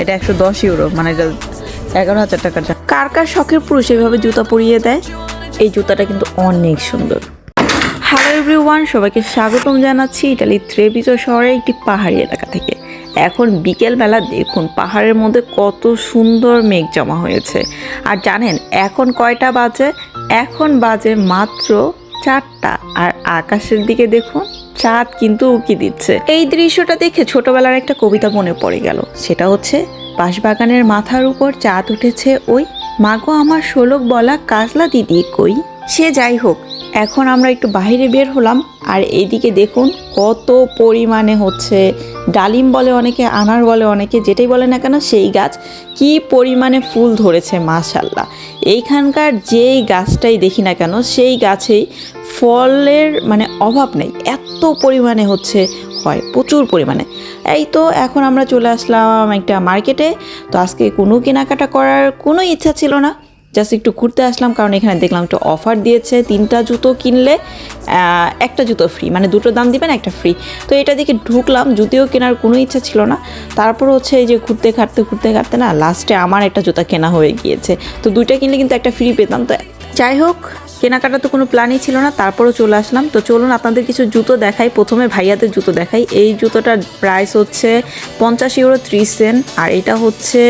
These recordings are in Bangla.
এটা একশো দশ ইউরো মানে এটা এগারো হাজার টাকার কার কার শখের পুরুষ এভাবে জুতা পরিয়ে দেয়? এই জুতাটা কিন্তু অনেক সুন্দর। হ্যালো এভরিওয়ান সবাইকে স্বাগতম জানাচ্ছি ইটালির ত্রেবিজো শহরের একটি পাহাড়ি এলাকা থেকে। এখন বিকেলবেলা দেখুন, পাহাড়ের মধ্যে কত সুন্দর মেঘ জমা হয়েছে। আর জানেন, এখন কয়টা বাজে? এখন বাজে মাত্র চারটা। আর আকাশের দিকে দেখুন চাঁদ কিন্তু উকি দিচ্ছে। এই দৃশ্যটা দেখে ছোটবেলার একটা কবিতা মনে পড়ে গেল। সেটা হচ্ছে, বাঁশবাগানের মাথার উপর চাঁদ উঠেছে ওই, মাগো আমার শোলক বলা কাজলা দিদি কই? সে যাই হোক, এখন আমরা একটু বাইরে বের হলাম, আর এদিকে দেখুন কত পরিমাণে হচ্ছে ডালিম বলে অনেকে, আনার বলে অনেকে, যেটাই বলে না কেন, সেই গাছ কি পরিমাণে ফুল ধরেছে মাশাল্লাহ এইখানকার যেই গাছটাই দেখি না কেন, সেই গাছেই ফলের মানে অভাব নেই। এত পরিমাণে হচ্ছে, হয়, প্রচুর পরিমাণে। এই তো এখন আমরা চলে আসলাম একটা মার্কেটে। তো আজকে কোনো কেনাকাটা করার কোনো ইচ্ছা ছিল না। জাস্ট একটু ঘুরতে আসলাম, কারণ এখানে দেখলাম একটু অফার দিয়েছে, তিনটা জুতো কিনলে একটা জুতো ফ্রি মানে দুটো দাম দিবেন, একটা ফ্রি তো এটা দিকে ঢুকলাম জুতিও কেনার কোনো ইচ্ছা ছিল না। তারপর হচ্ছে এই যে ঘুরতে ঘাটতে ঘুরতে ঘাটতে না লাস্টে আমার একটা জুতা কেনা হয়ে গিয়েছে। তো দুইটা কিনলে কিন্তু একটা ফ্রি পেতাম। তো যাই হোক কেনাকাটা তো কোনো প্ল্যানই ছিল না, তারপরও চলে আসলাম। তো চলুন আপনাদের কিছু জুতো দেখাই, প্রথমে ভাইয়াদের জুতো দেখাই। এই জুতোটার প্রাইস হচ্ছে পঞ্চাশ ইউরো ত্রিশ সেন্ট আর এটা হচ্ছে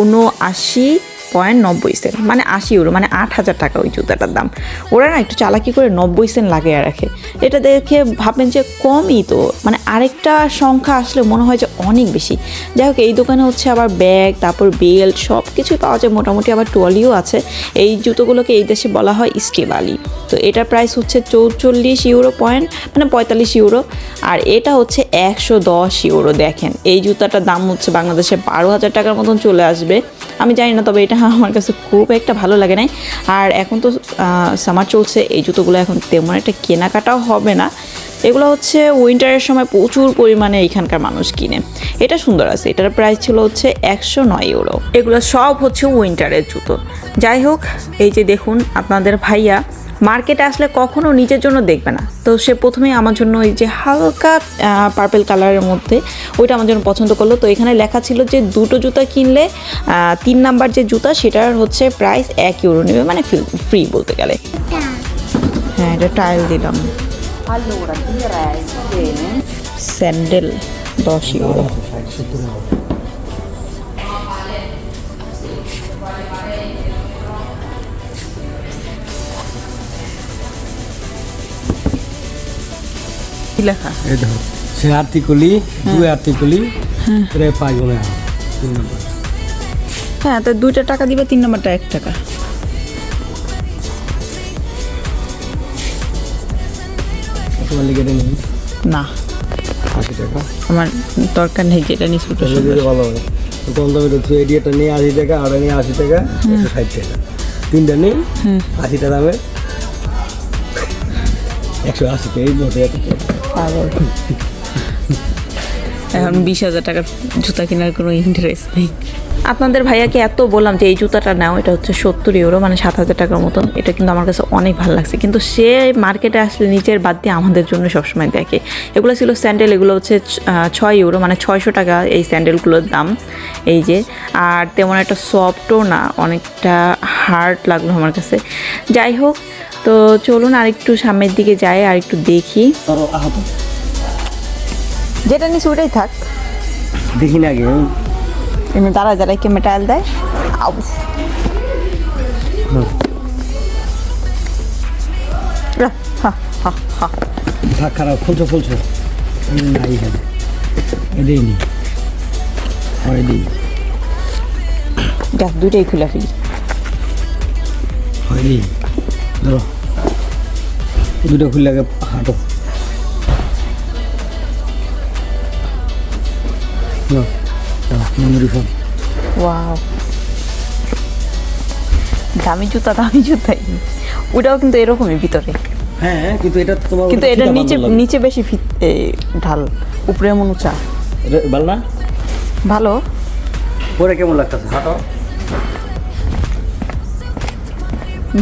উনআশি পয়েন্ট নব্বই সেন্ট মানে আশি ইউরো মানে আট হাজার টাকা ওই জুতাটার দাম। ওরা না একটু চালাকি করে নব্বই সেন্ট লাগিয়ে রাখে। এটা দেখে ভাববেন যে কমই তো মানে আরেকটা সংখ্যা আসলে মনে হয় যে অনেক বেশি। যাই হোক, এই দোকানে হচ্ছে আবার ব্যাগ, তারপর বেল্ট সব কিছুই পাওয়া যায়। মোটামুটি আবার ট্রলিও আছে। এই জুতোগুলোকে এই দেশে বলা হয় স্টেবালি তো এটার প্রাইস হচ্ছে চৌচল্লিশ ইউরো পয়েন্ট মানে পঁয়তাল্লিশ ইউরো আর এটা হচ্ছে একশো দশ ইউরো দেখেন। এই জুতাটার দাম হচ্ছে বাংলাদেশে বারো হাজার টাকার মতন চলে আসবে। আমি জানি না, তবে এটা আমার কাছে খুব একটা ভালো লাগে নাই। আর এখন তো সামার চলছে, এই জুতোগুলো এখন তেমন একটা কেনাকাটাও হবে না। এগুলো হচ্ছে উইন্টারের সময় প্রচুর পরিমাণে এখানকার মানুষ কিনে। এটা সুন্দর আছে, এটার প্রাইস ছিল হচ্ছে একশো নয় ইউরো এগুলো সব হচ্ছে উইন্টারের জুতো। যাই হোক, এই যে দেখুন আপনাদের ভাইয়া মার্কেটে আসলে কখনো নিজের জন্য দেখবে না। তো সে প্রথমেই আমার জন্য ওই যে হালকা পার্পেল কালারের মধ্যে ওইটা আমার জন্য পছন্দ করল। তো এখানে লেখা ছিল যে দুটো জুতা কিনলে তিন নাম্বার যে জুতা সেটার হচ্ছে প্রাইস এক ইউরো নেবে মানে ফ্রি বলতে গেলে। হ্যাঁ এটা টাইল দিলাম. স্যান্ডেল দশ ইউরো কি লেখা? এই ধরো সে আর্টিকলি দুই আর্টিকলি প্রে পাঁচ মনে হয় তিন নম্বর। হ্যাঁ তো দুইটা টাকা দিবে তিন নম্বরটা এক টাকা। তোমার লিখে দেন না। আশি টাকা। আমার দরকার নেই যেটা নিয়ে ছোটো ভালো হবে। তো কম তো এডিয়াটা নিয়ে আশি টাকা আর নিয়ে আশি টাকা একশো ষাট টাকা। তিনটা নিই আশিটা দামে একশো এখন বিশ হাজার টাকার জুতা কেনার কোনো ইন্টারেস্ট নেই। আপনাদের ভাইয়াকে এত বললাম যে, এই জুতাটা নাও, এটা হচ্ছে সত্তর ইউরো মানে সাত হাজার টাকার মতন। এটা কিন্তু আমার কাছে অনেক ভালো লাগছে। কিন্তু সে মার্কেটে আসলে নিজের বাদ দিয়ে আমাদের জন্য সবসময় দেখে। এগুলো ছিল স্যান্ডেল এগুলো হচ্ছে ছয় ইউরো মানে ছয়শো টাকা এই স্যান্ডেলগুলোর দাম। এই যে, আর তেমন একটা সফটও না, অনেকটা হার্ড লাগল আমার কাছে। যাই হোক তো চলুন আর একটু সামনের দিকে যাই আর একটু দেখি। ধরো যেটা নিস ওটাই থাক। দেখি না আগে। এমনি তারা যারা কে মেটাল দেয়? আউ। রাহ, হা, হা, হা। থাক খারাপ ফুলছো ফুলছো না এইখানে এটাই নি। দেখ দুইটাই খুলে ফেলি। হয় ধরো। দুটো খুললে আগে হাঁটো। Memory phone. ওয়াও। দামি জুতা দামি জুতাই ওটাও কিন্তু এরকমই ভিতরে। হ্যাঁ কিন্তু এটা তোমার কিন্তু এটা নিচে নিচে বেশি ঢাল। উপরে এমন উঁচা। ভালো না? ভালো। পরে কেমন লাগতেছে? হাঁটো।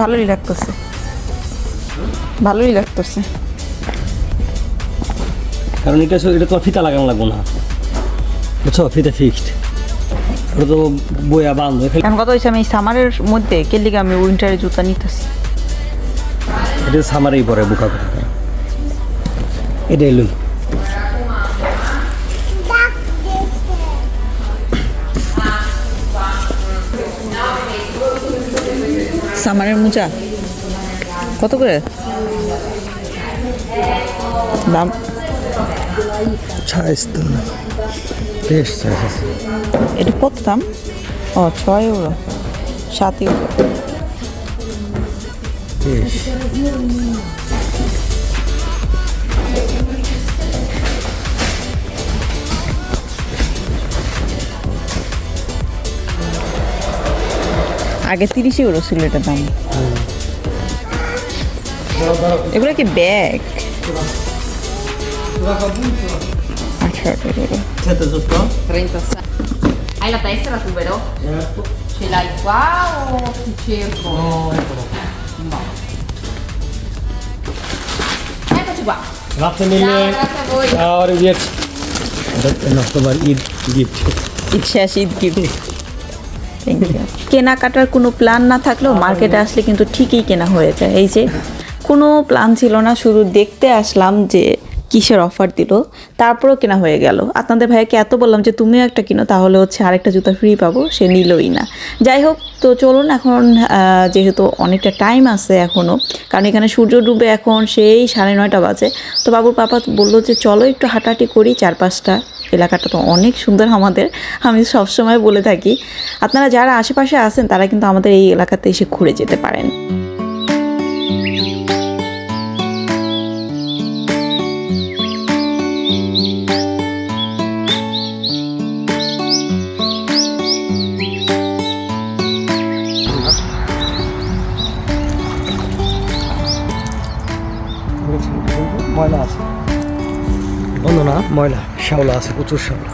ভালোই লাগতেছে। ভালোই লাগতেছে। কারণ এটা এটা তোমার ফিতা লাগানো লাগবো না। বুঝছ? ফিতা ফিক্সড ওটা তো বইয়া বান্ধব খালি এখন কথা হয়েছে আমি সামারের মধ্যে কেলিকে আমি উইন্টারের জুতা নিতেছি। এটা সামারেই পরে বুকা করে এটাই লই। সামারের মোজা? কত করে? দাম না বেশ এটা কত দাম? ও ছয় ইউরো সাত ইউরো আগে তিরিশ ইউরো ছিল এটার দাম। এগুলো কি bag 36. Hai la tessera tu vero? Ce l'hai qua o ti cerco? No. Eccoci qua. রাতে নিলে Ciao, grazie a voi. আর ইয়ে না তোমার ঈদ গিফট ঈদ শেষ ঈদ গিফট কেনাকাটার কোনো প্ল্যান না থাকলেও মার্কেটে আসলে কিন্তু ঠিকই কেনা হয়ে যায় এই যে কোনো প্ল্যান ছিল না, শুধু দেখতে আসলাম যে কিসের অফার দিল, তারপরেও কেনা হয়ে গেল। আপনাদের ভাইয়াকে এত বললাম যে, তুমিও একটা কিনো, তাহলে হচ্ছে আরেকটা জুতা ফ্রি পাবো। সে নিলই না। যাই হোক, তো চলুন এখন যেহেতু অনেকটা টাইম আছে এখনও কারণ এখানে সূর্য ডুবে এখন সেই সাড়ে নয়টা বাজে, তো বাবুর পাপা বলল যে, চলো একটু হাঁটাহাঁটি করি চারপাশটা। এলাকাটা তো অনেক সুন্দর আমাদের, আমি সবসময় বলে থাকি। আপনারা যারা আশেপাশে আছেন, তারা কিন্তু আমাদের এই এলাকাতে এসে ঘুরে যেতে পারেন। ময়লা আছে। বন্ধ না ময়লা শ্যাওলা আছে প্রচুর শ্যাওলা।